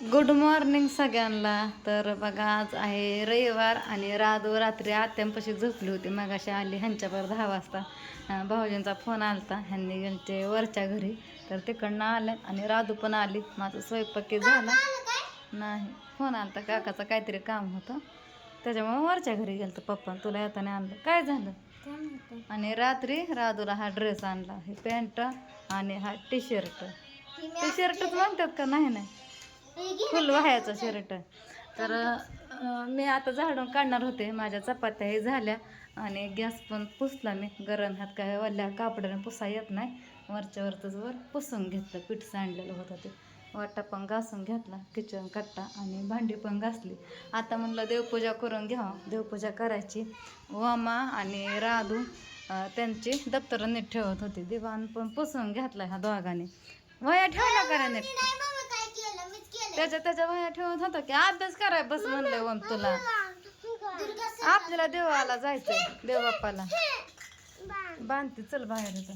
Good morning सगळ्यांना. तर बघा आज आहे रविवार आणि राधू रात्री आत्यांपाशी झोपली होती. मगाशी आली ह्यांच्यावर दहा वाजता. भाऊजींचा फोन आलता. ह्यांनी गेलते वरच्या घरी. तर तिकडनं आल्या आणि राधू पण आली. माझं स्वयंपाकी झाला. नाही फोन आलता. काकाचं काहीतरी काम होतं. त्याच्यामुळे वरच्या घरी गेलं पप्पा. तुला येताना आणलं. काय झालं? आणि रात्री राधूला हा ड्रेस आणला. हे पॅन्ट आणि हा टी शर्ट टी शर्टच म्हणतात का? नाही नाही. फुल वाह्याचं शर्ट. तर मी आता झाडून काढणार होते. माझ्या चपात्या हे झाल्या आणि गॅस पण पुसला मी. गरम हात काय वल्ल्या कापडाने पुसा येत नाही. वरच्या वरतच वर पुसून घेतलं. पीठ सांडलेलं होतं ते. वाटा पण घासून घेतला. किचन कट्टा आणि भांडी पण घासली. आता म्हणलं देवपूजा करून घ्यावं. देवपूजा करायची. वामा आणि राधू त्यांची दप्तरं नीट ठेवत होती. दिवाण पण पुसून घेतला ह्या दोघांनी. वया ठेवला करा नीट? त्याच्या त्याच्या वया ठेवत होता की अभ्यास कराय बस म्हणलं ओम तुला. आपल्याला देवाला जायचं देवबाप्पाला. बांधते चल बाहेर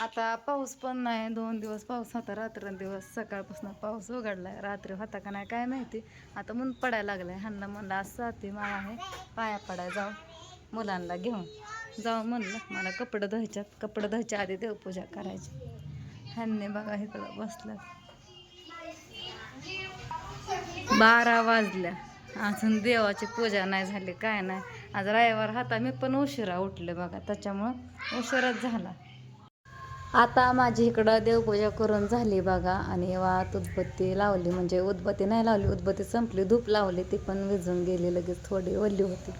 आता. पाऊस पण नाही दोन दिवस पाऊस होता रात्रंदिवस सकाळपासून पाऊस उघडलाय. रात्री होता का नाही काय माहिती. आता म्हणून पडायला लागलाय. ह्यांना म्हणलं असं ती माळ आहे पाया पडाय जाऊ मुलांना घेऊन जाऊ म्हणलं. मला कपडे धुवायच्यात कपडे धुवायच्या आधी देवपूजा करायची. ह्यांनी बघा इकडं बसलं बारा वाजल्या. अजून देवाची पूजा नाही झाली काय नाही. आज रविवार हाता मी पण उशिरा उठले बघा त्याच्यामुळं उशिराच झाला. आता माझी इकडं देवपूजा करून झाली बघा आणि वात उदबत्ती लावली म्हणजे उदबत्ती नाही लावली उदबत्ती संपली धूप लावली ती पण विझून गेली लगेच थोडी ओली होती.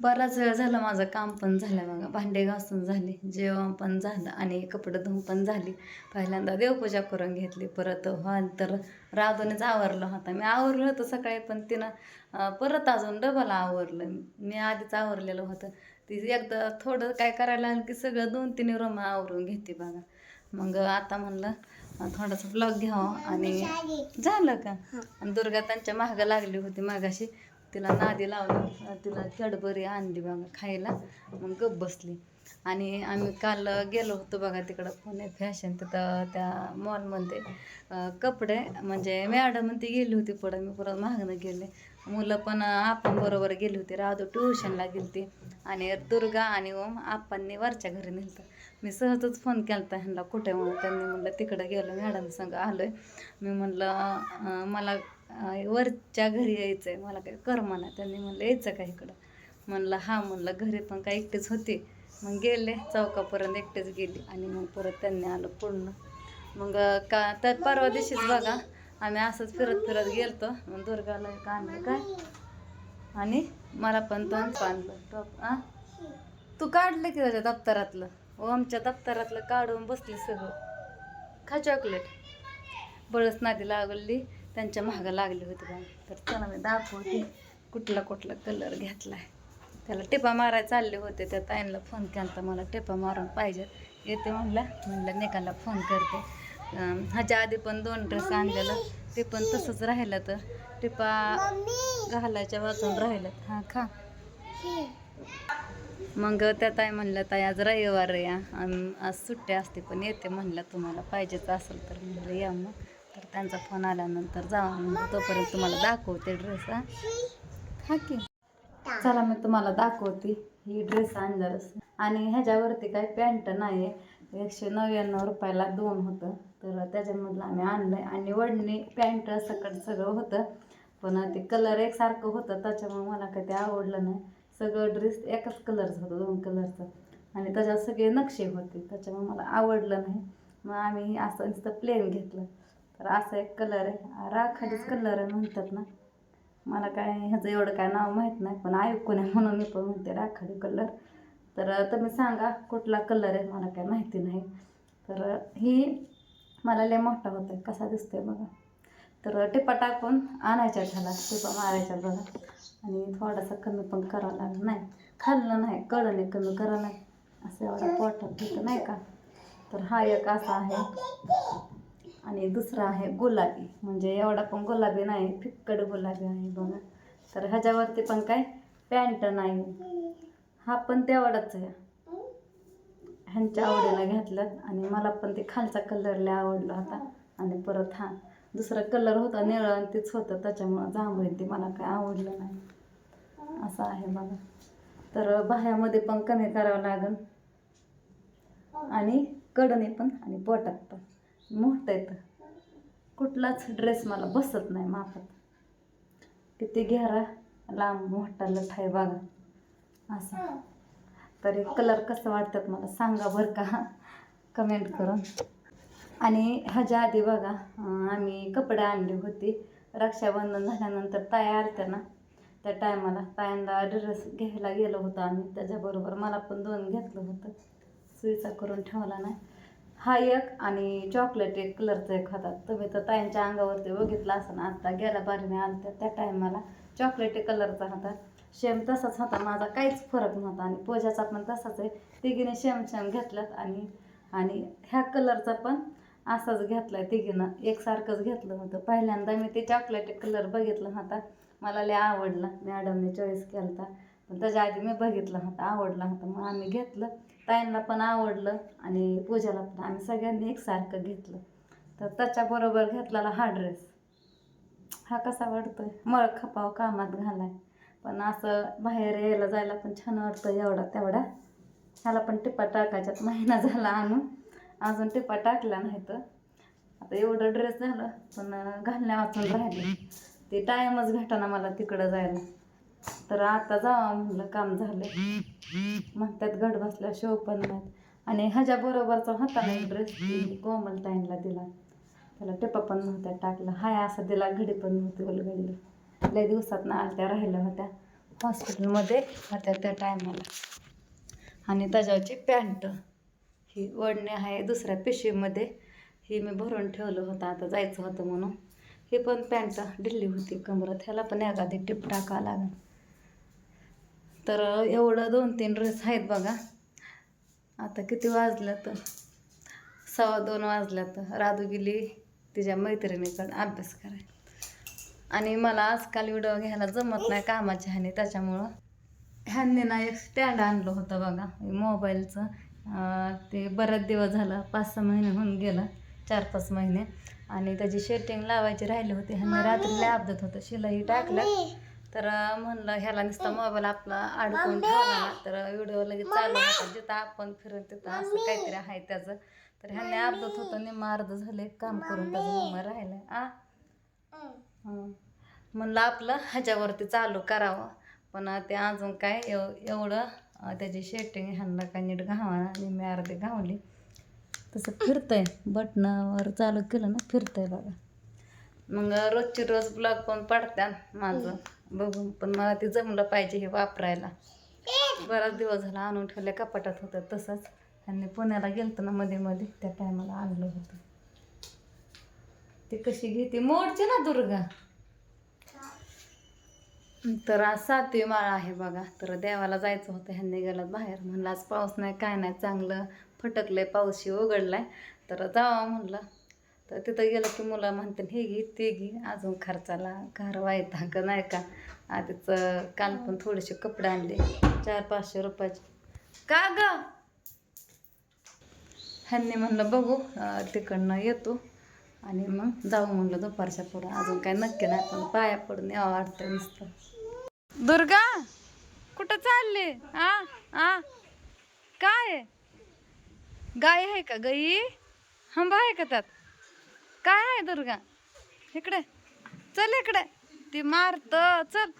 बराच वेळ झालं माझं काम पण झालं बघा. भांडे घासून झाले जेवण पण झालं आणि कपडे धुवून पण झाली. पहिल्यांदा देवपूजा करून घेतली परत व्हाल तर राधूनच आवरलं होता. मी आवरलं होतं सकाळी पण तिनं परत अजून डबल आवरलं. मी आधीच आवरलेलं होतं. ती एकदा थोडं काय करायला लागलं की सगळं दोन तीन रूम आवरून घेते बघा. मग आता म्हणलं थोडासा ब्लॉग घ्यावं. आणि झालं का? आणि दुर्गा त्यांच्या मागं लागली होती मागाशी. तिला नादी लावली. तिला कॅडबरी आणली बघा खायला. मग गप बसली. आणि आम्ही काल गेलो होतो बघा तिकडं पुणे फॅशन तिथं त्या मॉलमध्ये कपडे म्हणजे मॅडम ती गेली होती पुढं. मी परत मागणं गेले. मुलं पण आपण बरोबर गेली होती. राधू ट्युशनला गेली होती आणि दुर्गा आणि ओम आपांनी वरच्या घरी नेलं मी सहजच फोन केला होता ह्यांना कुठे म्हणून. त्यांनी म्हणलं तिकडं गेलो. मॅडम संग आलो आहे मी म्हणलं मला वरच्या घरी यायचं आहे मला काय कर म्हणा त्यांनी म्हणलं यायचं का इकडं? म्हणलं हा म्हणलं घरी पण काय एकटेच होते. मग गेले चौकापर्यंत एकटेच गेली आणि मग परत त्यांनी आलं पूर्ण. मग का तर परवा दिवशीच बघा आम्ही असंच फिरत फिरत गेलतो. मग दुर्गाला का आणलं काय? आणि मला पण दोन आणलं. टॉप आ? तू काढलं की त्याच्या दप्तरातलं? आमच्या दप्तरातलं काढून बसली सगळं. खा चॉकलेट. बळस नादी लागली. त्यांच्या मागं लागले होते बा. तर चला मी दाखवते कुठला कुठला कलर घेतलाय. त्याला टिपा मारायला चालले होते. त्या ताईंना फोन केला तर मला टिपा मारून पाहिजे येते म्हणलं. म्हणलं निकाला फोन करते. ह्याच्या आधी पण दोन ड्रेस आणलेलं. ते पण तसंच राहिलं तर. टिपा घालायच्या वाचून राहिलं हां खा. मग त्या ताई म्हणलं ताई आज रविवार या. आणि आज सुट्ट्या असते पण येते म्हणलं तुम्हाला पाहिजेच असेल तर. म्हणलं या मग. तर त्यांचा फोन आल्यानंतर जावा तोपर्यंत तुम्हाला दाखवते ड्रेस हा. हा की? चला मी तुम्हाला दाखवते ही ड्रेस आणणारच. आणि ह्याच्यावरती काही पॅन्ट नाही आहे एकशे नव्याण्णव रुपयाला दोन होतं. तर त्याच्यामधलं आम्ही आणलं आहे आणि वडणी पॅन्ट सकट सगळं होतं. पण ते कलर एकसारखं होतं. त्याच्यामुळे मला काही ते आवडलं नाही. सगळं ड्रेस एकाच कलरचं होतं. दोन कलरचं आणि त्याच्यात सगळे नक्षे होते. त्याच्यामुळे मला आवडलं नाही. मग आम्ही असं नुसतं प्लेन घेतलं. तर असा एक कलर आहे. राखाडीच कलर आहे म्हणतात ना. मला काय ह्याचं एवढं काय नाव माहीत नाही पण ऐकून आहे म्हणून मी पण म्हणते राखाडी कलर तर तुम्ही सांगा कुठला कलर आहे मला काय माहिती नाही. तर ही मला लय मोठा होता कसा दिसतोय बघा. तर टिपा टाकून आणायच्या त्याला टिपा मारायच्या बघा. आणि थोडासा कमी पण करावा लागला नाही. खाल्लं नाही कळलं कमी करा नाही. असं एवढा पोटात नाही का? तर हा एक असा आहे. आणि दुसरा आहे गुलाबी. म्हणजे एवढा पण गुलाबी नाही फिक्कड गुलाबी आहे बघा. तर ह्याच्यावरती पण काय? पॅन्ट नाही. हा पण तेवढाच आहे. ह्यांच्या आवडीला घेतलं आणि मला पण ते खालचा कलर लय आवडला होता. आणि परत हा दुसरा कलर होता निळा आणि तेच होतं त्याच्यामुळं जांभळी ते मला काय आवडलं नाही. असं आहे बघा. तर बाह्यामध्ये पण कमी करावं लागेल आणि कडने पण आणि पोटात पण. मोठं येतं कुठलाच ड्रेस मला बसत नाही मापात किती घ्यारा लांब मोठा लठ आहे बघा. असं. तरी कलर कसं वाटतात मला सांगा बरं का. कमेंट करून. आणि ह्याच्या आधी बघा आम्ही कपडे आणली होती. रक्षाबंधन झाल्यानंतर ताया आलत्या ना. त्या टायमाला तायांना ड्रेस घ्यायला गेलो होतो आम्ही. त्याच्याबरोबर मला पण दोन घेतलं होतं. सुईचा करून ठेवला नाही. हा एक आणि चॉकलेट एक कलरचा एक होता तुम्ही तर ताईंच्या अंगावरती बघितला असं ना आत्ता गेल्या बारीने आलत्या त्या टायमाला चॉकलेटी कलरचा होता. शेम तसाच होता माझा काहीच फरक नव्हता आणि पूजाचा पण तसाच आहे. तिघीने शेम शेम घेतल्यात आणि आणि ह्या कलरचा पण असाच घेतलाय तिघीनं. एकसारखंच घेतलं होतं. पहिल्यांदा मी ते चॉकलेटी कलर बघितला होता. मला लय आवडला. मॅडमने चॉईस केला होता पण त्याच्या आधी मी बघितला होता आवडला होता मग आम्ही घेतलं. ताईंना पण आवडलं आणि पूजाला पण. आम्ही सगळ्यांनी एकसारखं घेतलं. तर त्याच्याबरोबर घेतलेला हा ड्रेस हा कसा वाटतोय? मळ खपाव कामात घालाय. पण असं बाहेर यायला जायला पण छान वाटतं एवढा तेवढा. ह्याला पण टिपा टाकायच्यात. महिना झाला आणून. अजून टिपा टाकला नाही तर आता एवढं ड्रेस झालं पण घालण्या वाचून राहिले. ते टायमच भेटाना मला तिकडं जायला. तर आता जावा म्हणलं काम झालं म्हणतात गड बसल्या शो पण नाहीत. आणि ह्याच्या बरोबरचा होता ना ड्रेस कोमल ताईंला दिला. त्याला टिपा पण नव्हत्या टाकला हाय असा दिला घडी पण नव्हती उलगडली. लय दिवसात ना आलत्या राहिल्या होत्या. हॉस्पिटलमध्ये होत्या त्या टायमाला. आणि त्याच्यावरची पॅन्ट ही ओढणी आहे दुसऱ्या पिशवीमध्ये. ही मी भरून ठेवलं होतं आता जायचं होतं म्हणून. ही पण पॅन्ट ढिल्ली होती कमरत. ह्याला पण एखादी टिप टाकावं लागेल. तर एवढं दोन तीन ड्रेस आहेत बघा. आता किती वाजल्यात? सव्वा दोन वाजल्यात. राधू गेली तिच्या मैत्रिणीकडं अभ्यास करायला. आणि मला आजकाल व्हिडिओ घ्यायला जमत नाही कामाच्या ह्याने त्याच्यामुळं ह्यांनी ना एक स्टँड आणलं होतं बघा. मोबाईलचं. ते बरेच दिवस झालं पाच सहा महिने होऊन गेलं चार पाच महिने. आणि त्याची शेटिंग लावायची राहिली होती. ह्यांनी रात्री लय अपडेट होतं. शिलाई टाकलं तर म्हणलं ह्याला नुसता मोबाईल आपला अडकून ठेवला तर व्हिडिओ लगेच चालू होता. जिथं आपण फिरत तिथं असं काहीतरी आहे त्याचं. तर ह्यांनी अपडेट होतं निम्मा अर्ध झाले काम करून त्याचं निम्मा राहिलं. आ? हं. म्हणलं आपलं ह्याच्यावरती चालू करावं. पण ते अजून काय एव एवढं त्याची शेटिंग ह्यांना काय नीट घावा आणि मी अर्धे घावली. तसं फिरतंय. बटनावर चालू केलं ना फिरतंय बघा. मग रोजची रोज ब्लॉग पण पडत्यात माझं. बघून पण मला ते जमलं पाहिजे हे वापरायला. बराच दिवस झाला आणून ठेवल्या कपाटात होतं तसंच. त्यांनी पुण्याला गेलतो ना मध्ये मध्ये त्या टायमाला आणलं होतं. ते कशी घेते? मोडचे ना दुर्गा. तर आज सातवी माळा आहे बघा. तर देवाला जायचं होतं ह्यांनी गेलं बाहेर. म्हणलं आज पाऊस नाही काय नाही चांगलं. फटकलंय उघडला उघडलाय. तर जावा म्हणलं. तर तिथं गेलं की मुलं म्हणते हे घे ते घे अजून खर्चाला घर व्हायता का नाही का? आधीच काल पण थोडेसे कपडे आणले चार पाचशे रुपयाचे. का ग? ह्यांनी म्हणलं बघू तिकडनं येतो. आणि मग जाऊ म्हणलं दुपारच्या पुढं. अजून काय नक्की नाही पण पाया पडून यावं वाटतं नुसतं. दुर्गा कुठं चालले? आ आ काय? गाय आहे का गाई हंबा आहे का त्यात? काय आहे दुर्गा? इकडे. चल इकडे. ती मारत. चल.